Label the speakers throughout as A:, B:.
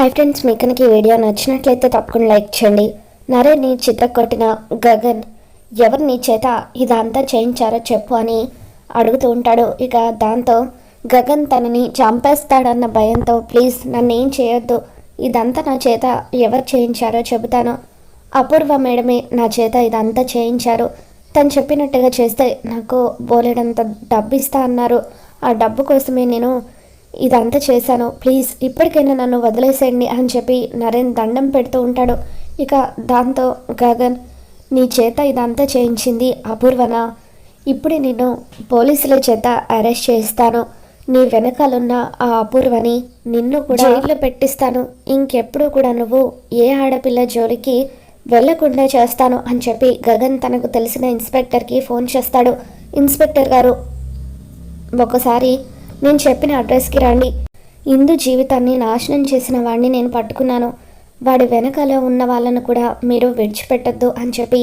A: Hi friends మీకు కనుక ఈ వీడియో నచ్చినట్లయితే తప్పకుండా లైక్ చేయండి. నరేని చిత్ర కొట్టిన గగన్ ఎవరిని చేత ఇదంతా చేయించారో చెప్పు అని అడుగుతూ ఉంటాడు. ఇక దాంతో గగన్ తనని చంపేస్తాడన్న భయంతో ప్లీజ్ నన్ను ఏం చేయొద్దు. ఇదంతా నా చేత ఎవరు చేయించారో చెబుతాను. అపూర్వ మేడమే నా చేత ఇదంతా చేయించారు. తను చెప్పినట్టుగా చేస్తే నాకు బోలెడంత డబ్బు ఇస్తా అన్నారు. ఆ డబ్బు కోసమే నేను ఇదంతా చేశాను. ప్లీజ్ ఇప్పటికైనా నన్ను వదిలేసేయండి అని చెప్పి నరేన్ దండం పెడుతూ ఉంటాడు. ఇక దాంతో గగన్ నీ చేత ఇదంతా చేయించింది అపూర్వన? ఇప్పుడు నేను పోలీసుల చేత అరెస్ట్ చేస్తాను నీ వెనకాలన్న ఆ అపూర్వని నిన్ను కూడా జైల్లో పెట్టిస్తాను. ఇంకెప్పుడు కూడా నువ్వు ఏ ఆడపిల్ల జోలికి వెళ్ళకుండా చేస్తాను అని చెప్పి గగన్ తనకు తెలిసిన ఇన్స్పెక్టర్కి ఫోన్ చేస్తాడు. ఇన్స్పెక్టర్ గారు ఒకసారి నేను చెప్పిన అడ్రస్కి రండి. ఇందు జీవితాన్ని నాశనం చేసిన వాడిని నేను పట్టుకున్నాను. వాడి వెనకాల ఉన్న వాళ్ళను కూడా మీరు విడిచిపెట్టద్దు అని చెప్పి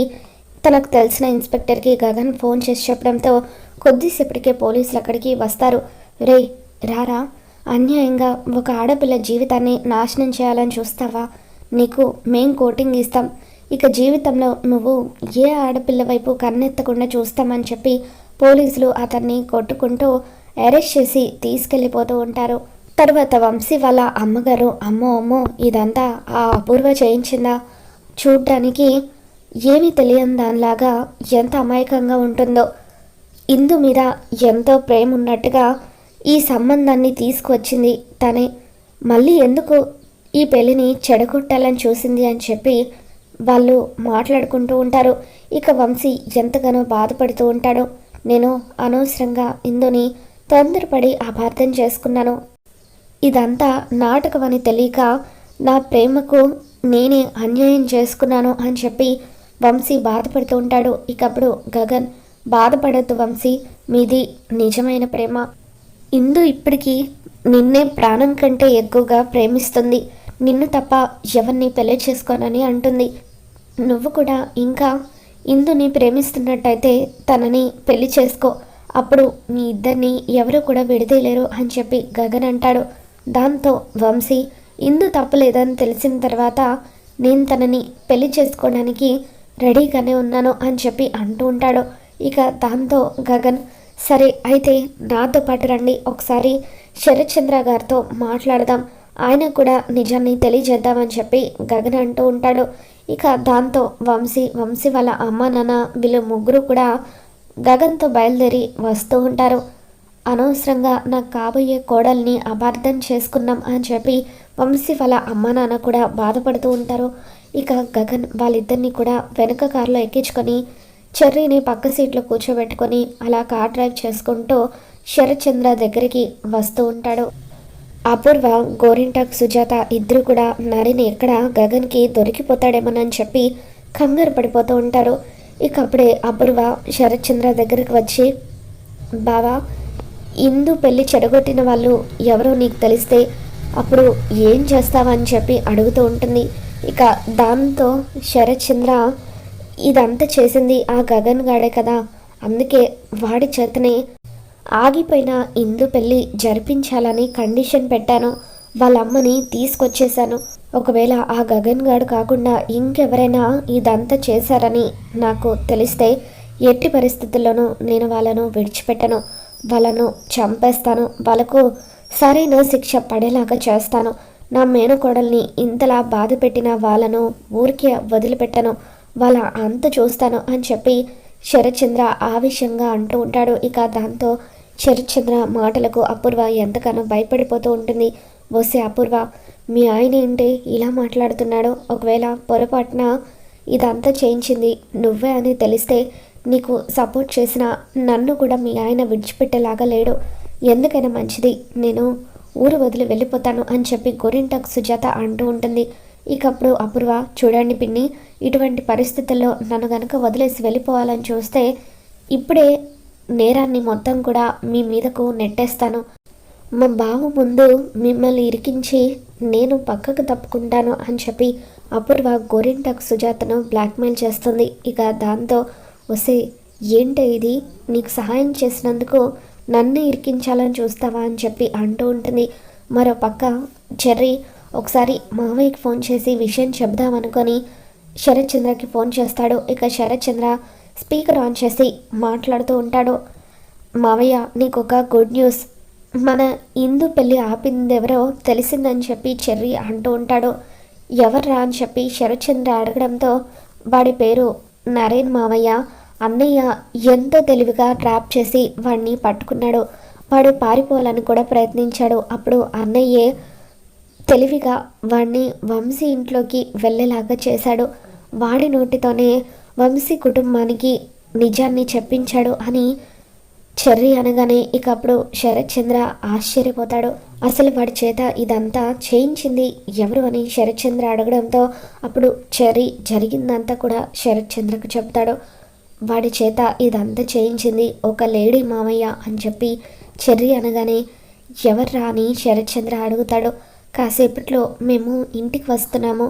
A: తనకు తెలిసిన ఇన్స్పెక్టర్కి గగన్ ఫోన్ చేసి చెప్పడంతో కొద్దిసేపటికే పోలీసులు అక్కడికి వస్తారు. రే రారా? అన్యాయంగా ఒక ఆడపిల్ల జీవితాన్ని నాశనం చేయాలని చూస్తావా? నీకు మేం కోటింగ్ ఇస్తాం. ఇక జీవితంలో నువ్వు ఏ ఆడపిల్ల వైపు కన్నెత్తకుండా చూస్తామని చెప్పి పోలీసులు అతన్ని కొట్టుకుంటూ అరెస్ట్ చేసి తీసుకెళ్ళిపోతూ ఉంటారు. తర్వాత వంశీ వాళ్ళ అమ్మగారు అమ్మో అమ్మో ఇదంతా ఆ అపూర్వ చేయించిందా? చూడ్డానికి ఏమీ తెలియని దానిలాగా ఎంత అమాయకంగా ఉంటుందో. ఇందు మీద ఎంతో ప్రేమ ఉన్నట్టుగా ఈ సంబంధాన్ని తీసుకువచ్చింది తనే. మళ్ళీ ఎందుకు ఈ పెళ్ళిని చెడగొట్టాలని చూసింది అని చెప్పి వాళ్ళు మాట్లాడుకుంటూ ఉంటారు. ఇక వంశీ ఎంతగానో బాధపడుతూ ఉంటాడు. నేను అనవసరంగా ఇందుని తొందరపడి అపార్థం చేసుకున్నాను. ఇదంతా నాటకం అని తెలియక నా ప్రేమకు నేనే అన్యాయం చేసుకున్నాను అని చెప్పి వంశీ బాధపడుతూ ఉంటాడు. ఇకప్పుడు గగన్ బాధపడద్దు వంశీ మీది నిజమైన ప్రేమ. ఇందు ఇప్పటికీ నిన్నే ప్రాణం కంటే ఎక్కువగా ప్రేమిస్తుంది. నిన్ను తప్ప ఎవరిని పెళ్ళి చేసుకోనని అంటుంది. నువ్వు కూడా ఇంకా ఇందుని ప్రేమిస్తున్నట్టయితే తనని పెళ్ళి చేసుకో. అప్పుడు మీ ఇద్దరిని ఎవరు కూడా విడదీయలేరు అని చెప్పి గగన్ అంటాడు. దాంతో వంశీ ఇందు తప్పలేదని తెలిసిన తర్వాత నేను తనని పెళ్ళి చేసుకోవడానికి రెడీగానే ఉన్నాను అని చెప్పి అంటూ ఉంటాడు. ఇక దాంతో గగన్ సరే అయితే నాతో పాటు రండి. ఒకసారి శరత్చంద్ర గారితో మాట్లాడదాం. ఆయన కూడా నిజాన్ని తెలియజేద్దామని చెప్పి గగన్ అంటూ ఉంటాడు. ఇక దాంతో వంశీ వంశీ వాళ్ళ అమ్మ నాన్న వీళ్ళు ముగ్గురు కూడా గగన్తో బయలుదేరి వస్తూ ఉంటారు. అనవసరంగా నాకు కాబోయే కోడల్ని అపార్థం చేసుకున్నాం అని చెప్పి వంశీ వాళ్ళ అమ్మ నాన్న కూడా బాధపడుతూ ఉంటారు. ఇక గగన్ వాళ్ళిద్దరిని కూడా వెనక కారులో ఎక్కించుకొని చెర్రీని పక్క సీట్లో కూర్చోబెట్టుకొని అలా కార్ డ్రైవ్ చేసుకుంటూ శరత్చంద్ర దగ్గరికి వస్తూ ఉంటాడు. అపూర్వ గోరింటాక్ సుజాత ఇద్దరు కూడా నరిని ఎక్కడ? గగన్కి దొరికిపోతాడేమోనని చెప్పి కంగారు పడిపోతూ ఉంటారు. ఇక అప్పుడే అపూర్వ శరత్చంద్ర దగ్గరికి వచ్చి బావా ఇందు పెళ్ళి చెడగొట్టిన వాళ్ళు ఎవరో నీకు తెలిస్తే అప్పుడు ఏం చేస్తావని చెప్పి అడుగుతూ ఉంటుంది. ఇక దాంతో శరత్చంద్ర ఇదంతా చేసింది ఆ గగన్ గాడే కదా. అందుకే వాడి చేతనే ఆగిపోయిన ఇందు పెళ్ళి జరిపించాలని కండిషన్ పెట్టాను. వాళ్ళ అమ్మని తీసుకొచ్చేశాను. ఒకవేళ ఆ గగన్ గాడు కాకుండా ఇంకెవరైనా ఇదంతా చేశారని నాకు తెలిస్తే ఎట్టి పరిస్థితుల్లోనూ నేను వాళ్ళను విడిచిపెట్టను. వాళ్ళను చంపేస్తాను. వాళ్ళకు సరైన శిక్ష పడేలాగా చేస్తాను. నా మేనకోడల్ని ఇంతలా బాధ పెట్టిన వాళ్ళను ఊరికే వదిలిపెట్టను. వాళ్ళ అంత చూస్తాను అని చెప్పి శరత్చంద్ర ఆవేశంగా అంటూ ఉంటాడు. ఇక దాంతో శరత్చంద్ర మాటలకు అపూర్వ ఎంతగానో భయపడిపోతూ ఉంటుంది. వస్తే అపూర్వ మీ ఆయన ఏంటి? ఇలా మాట్లాడుతున్నాడు? ఒకవేళ పొరపాటున ఇదంతా చేయించింది నువ్వే అని తెలిస్తే నీకు సపోర్ట్ చేసిన నన్ను కూడా మీ ఆయన విడిచిపెట్టేలాగా లేడు. ఎందుకైనా మంచిది. నేను ఊరు వదిలి వెళ్ళిపోతాను అని చెప్పి గోరింటాకు సుజాత అంటూ ఉంటుంది. ఇకప్పుడు అపూర్వ చూడండి పిన్ని ఇటువంటి పరిస్థితుల్లో నన్ను గనక వదిలేసి వెళ్ళిపోవాలని చూస్తే ఇప్పుడే నేరాన్ని మొత్తం కూడా మీ మీదకు నెట్టేస్తాను. మా బావ ముందు మిమ్మల్ని ఇరికించి నేను పక్కకు తప్పుకుంటాను అని చెప్పి అపూర్వ గోరింటాకు సుజాతను బ్లాక్మెయిల్ చేస్తుంది. ఇక దాంతో వసే ఏంటి ఇది? నీకు సహాయం చేసినందుకు నన్ను ఇరికించాలని చూస్తావా అని చెప్పి అంటూ ఉంటుంది. మరో పక్క చెర్రీ ఒకసారి మావయ్యకి ఫోన్ చేసి విషయం చెప్దామనుకొని శరత్ చంద్రకి ఫోన్ చేస్తాడు. ఇక శరత్ చంద్ర స్పీకర్ ఆన్ చేసి మాట్లాడుతూ ఉంటాడు. మావయ్య నీకు ఒక గుడ్ న్యూస్. మన ఇందు పెళ్ళి ఆపింది ఎవరో తెలిసిందని చెప్పి చెర్రి అంటూ ఉంటాడు. ఎవర్రా అని చెప్పి శరత్చంద్ర అడగడంతో వాడి పేరు నరేన్ మావయ్య. అన్నయ్య ఎంతో తెలివిగా ట్రాప్ చేసి వాడిని పట్టుకున్నాడు. వాడు పారిపోవాలని కూడా ప్రయత్నించాడు. అప్పుడు అన్నయ్యే తెలివిగా వాడిని వంశీ ఇంట్లోకి వెళ్ళేలాగా చేశాడు. వాడి నోటితోనే వంశీ కుటుంబానికి నిజాన్ని చెప్పించాడు అని చెర్రీ అనగానే ఇక అప్పుడు శరత్ చంద్ర ఆశ్చర్యపోతాడు. అసలు వాడి చేత ఇదంతా చేయించింది ఎవరు అని శరత్ చంద్ర అడగడంతో అప్పుడు చెర్రీ జరిగిందంతా కూడా శరత్ చంద్రకు చెప్తాడు వాడి చేత ఇదంతా చేయించింది ఒక లేడీ మామయ్య అని చెప్పి చెర్రీ అనగానే ఎవర్రా అని శరత్ చంద్ర అడుగుతాడు. కాసేపట్లో మేము ఇంటికి వస్తున్నాము.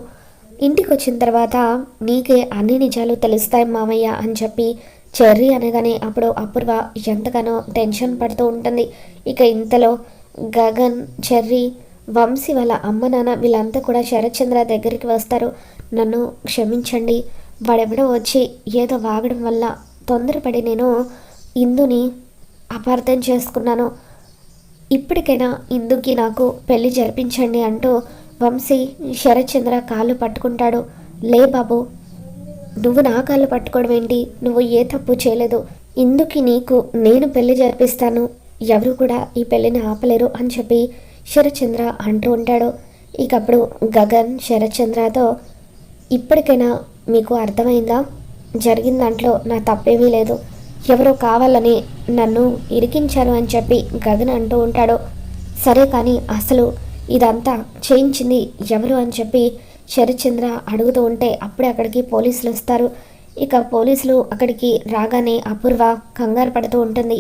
A: ఇంటికి వచ్చిన తర్వాత నీకే అన్ని నిజాలు తెలుస్తాయి మామయ్య అని చెప్పి చెర్రీ అనగానే అప్పుడు అపూర్వ ఎంతగానో టెన్షన్ పడుతూ ఉంటుంది. ఇక ఇంతలో గగన్ చెర్రీ వంశీ వాళ్ళ అమ్మ నాన్న వీళ్ళంతా కూడా శరత్చంద్ర దగ్గరికి వస్తారు. నన్ను క్షమించండి. వాడెవడో వచ్చి ఏదో వాగడం వల్ల తొందరపడి నేను ఇందుని అపార్థం చేసుకున్నాను. ఇప్పటికైనా ఇందుకి నాకు పెళ్ళి జరిపించండి అంటూ వంశీ శరత్చంద్ర కాళ్ళు పట్టుకుంటాడు. లే బాబు నువ్వు నా కాళ్ళు పట్టుకోవడం ఏంటి? నువ్వు ఏ తప్పు చేయలేదు. ఇందుకు నీకు నేను పెళ్ళి జరిపిస్తాను. ఎవరు కూడా ఈ పెళ్ళిని ఆపలేరు అని చెప్పి శరత్చంద్ర అంటూ ఉంటాడు. ఇక అప్పుడు గగన్ శరత్చంద్రతో ఇప్పటికైనా మీకు అర్థమైందా? జరిగిన దాంట్లో నా తప్పేమీ లేదు. ఎవరో కావాలని నన్ను ఇరికించారు అని చెప్పి గగన్ అంటూ ఉంటాడు. సరే కానీ అసలు ఇదంతా చేయించింది ఎవరు అని చెప్పి శరత్చంద్ర అడుగుతూ ఉంటే అప్పుడే అక్కడికి పోలీసులు వస్తారు. ఇక పోలీసులు అక్కడికి రాగానే అపూర్వ కంగారు పడుతూ ఉంటుంది.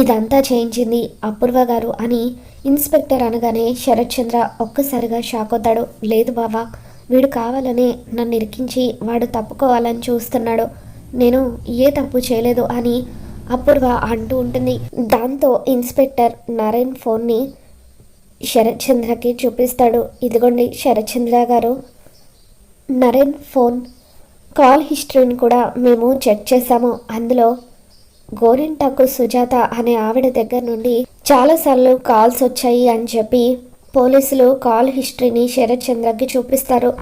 A: ఇదంతా చేయించింది అపూర్వ గారు అని ఇన్స్పెక్టర్ అనగానే శరత్చంద్ర ఒక్కసారిగా షాక్ అవుతాడు. లేదు బావా వీడు కావాలనే నన్ను ఇరికించి వాడు తప్పుకోవాలని చూస్తున్నాడు. నేను ఏ తప్పు చేయలేదు అని అపూర్వ అంటూ ఉంటుంది. దాంతో ఇన్స్పెక్టర్ నరేన్ ఫోన్ని శరత్చంద్రకి చూపిస్తాడు. ఇదిగోండి శరత్చంద్ర గారు. నరేన్ ఫోన్. కాల్ హిస్టరీని కూడా మేము చెక్ చేశాము. అందులో గోరింటాకు సుజాత అనే ఆవిడ దగ్గర నుండి చాలాసార్లు కాల్స్ వచ్చాయి అని చెప్పి పోలీసులు కాల్ హిస్టరీని శరత్చంద్రకి చూపిస్తారు.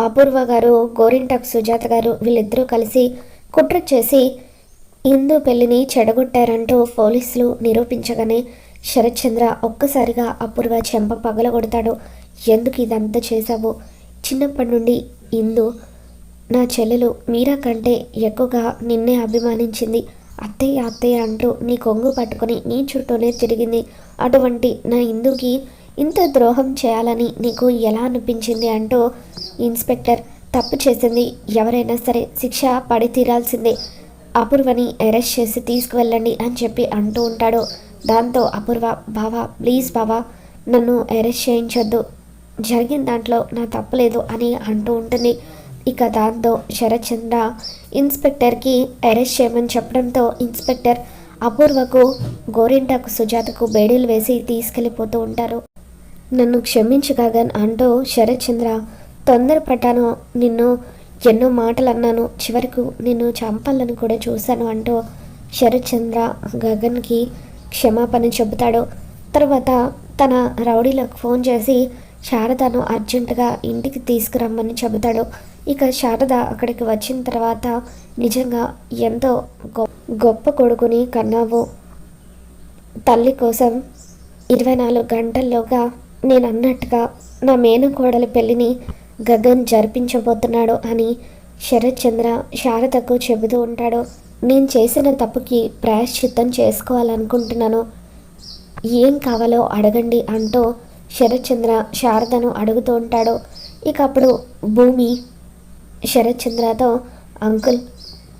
A: అపూర్వ గారు గోరింటాకు సుజాత గారు వీళ్ళిద్దరూ కలిసి కుట్ర చేసి హిందూ పెళ్ళిని చెడగొట్టారంటూ పోలీసులు నిరూపించగానే శరత్చంద్ర ఒక్కసారిగా అపూర్వ చెంప పగలగొడతాడు. ఎందుకు ఇదంతా చేశావు? చిన్నప్పటి నుండి ఇందు నా చెల్లెలు మీరా కంటే ఎక్కువగా నిన్నే అభిమానించింది. అత్తయ్య అత్తయ్య అంటూ నీ కొంగు పట్టుకొని నీ చుట్టూనే తిరిగింది. అటువంటి నా ఇందుకి ఇంత ద్రోహం చేయాలని నీకు ఎలా అనిపించింది? అంటూ ఇన్స్పెక్టర్ తప్పు చేసింది. ఎవరైనా సరే శిక్ష పడి తీరాల్సిందే అపూర్వని అరెస్ట్ చేసి తీసుకువెళ్ళండి అని చెప్పి అంటూ ఉంటాడు. దాంతో అపూర్వ బావా ప్లీజ్ బావా నన్ను అరెస్ట్ చేయించొద్దు. జరిగిన దాంట్లో నా తప్పలేదు అని అంటూ ఉంటుంది. ఇక దాంతో శరత్చంద్ర ఇన్స్పెక్టర్కి అరెస్ట్ చేయమని చెప్పడంతో ఇన్స్పెక్టర్ అపూర్వకు గోరింటాకు సుజాతకు బేడీలు వేసి తీసుకెళ్ళిపోతూ ఉంటారు. నన్ను క్షమించు గగన్ అంటూ శరత్చంద్ర తొందరపడ్డాను. నిన్ను ఎన్నో మాటలు అన్నాను చివరకు నిన్ను చంపాలని కూడా చూశాను అంటూ శరత్చంద్ర గగన్కి క్షమాపణ చెబుతాడు. తర్వాత తన రౌడీలకు ఫోన్ చేసి శారదను అర్జెంటుగా ఇంటికి తీసుకురమ్మని చెబుతాడు. ఇక శారద అక్కడికి వచ్చిన తర్వాత నిజంగా ఎంతో గొప్ప కొడుకుని కన్నావు. తల్లి కోసం ఇరవై నాలుగు గంటల్లోగా నేను అన్నట్టుగా నా మేనకోడలి పెళ్ళిని గగన్ జరిపించబోతున్నాడు అని శరత్ చంద్ర శారదకు చెబుతూ ఉంటాడు. నేను చేసిన తప్పుకి ప్రాయశ్చిత్తం చేసుకోవాలనుకుంటున్నాను. ఏం కావాలో అడగండి అంటూ శరత్చంద్ర శారదను అడుగుతూ ఉంటాడు. ఇక అప్పుడు భూమి శరత్చంద్రతో అంకుల్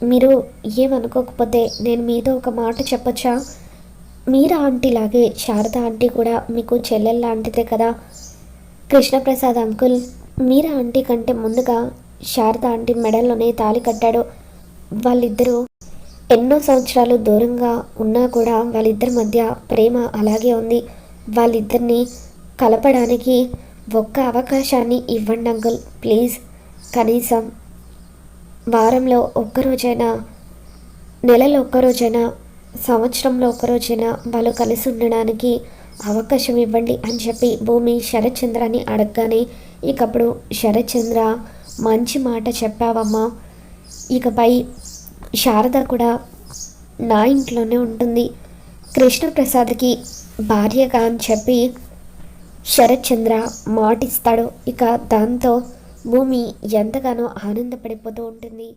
A: మీరు ఏమనుకోకపోతే నేను మీతో ఒక మాట చెప్పచ్చా? మీరా ఆంటీలాగే శారద ఆంటీ కూడా మీకు చెల్లెల్లాంటిదే కదా? కృష్ణప్రసాద్ అంకుల్ మీరా ఆంటీ కంటే ముందుగా శారద ఆంటీ మెడల్లోనే తాళి కట్టాడు. వాళ్ళిద్దరూ ఎన్నో సంవత్సరాలు దూరంగా ఉన్నా కూడా వాళ్ళిద్దరి మధ్య ప్రేమ అలాగే ఉంది. వాళ్ళిద్దరిని కలపడానికి ఒక్క అవకాశాన్ని ఇవ్వండి అంకుల్ ప్లీజ్. కనీసం వారంలో ఒక్కరోజైనా నెలలో ఒక్కరోజైనా సంవత్సరంలో ఒక్కరోజైనా వాళ్ళు కలిసి ఉండడానికి అవకాశం ఇవ్వండి అని చెప్పి భూమి శరత్చంద్రని అడగగానే ఇకప్పుడు శరత్చంద్ర మంచి మాట చెప్పావమ్మా. ఇకపై శారద కూడా నా ఇంట్లోనే ఉంటుంది. కృష్ణప్రసాద్కి భార్యగా అని చెప్పి శరత్చంద్ర మాటిస్తాడు. ఇక దాంతో భూమి ఎంతగానో ఆనందపడిపోతూ ఉంటుంది.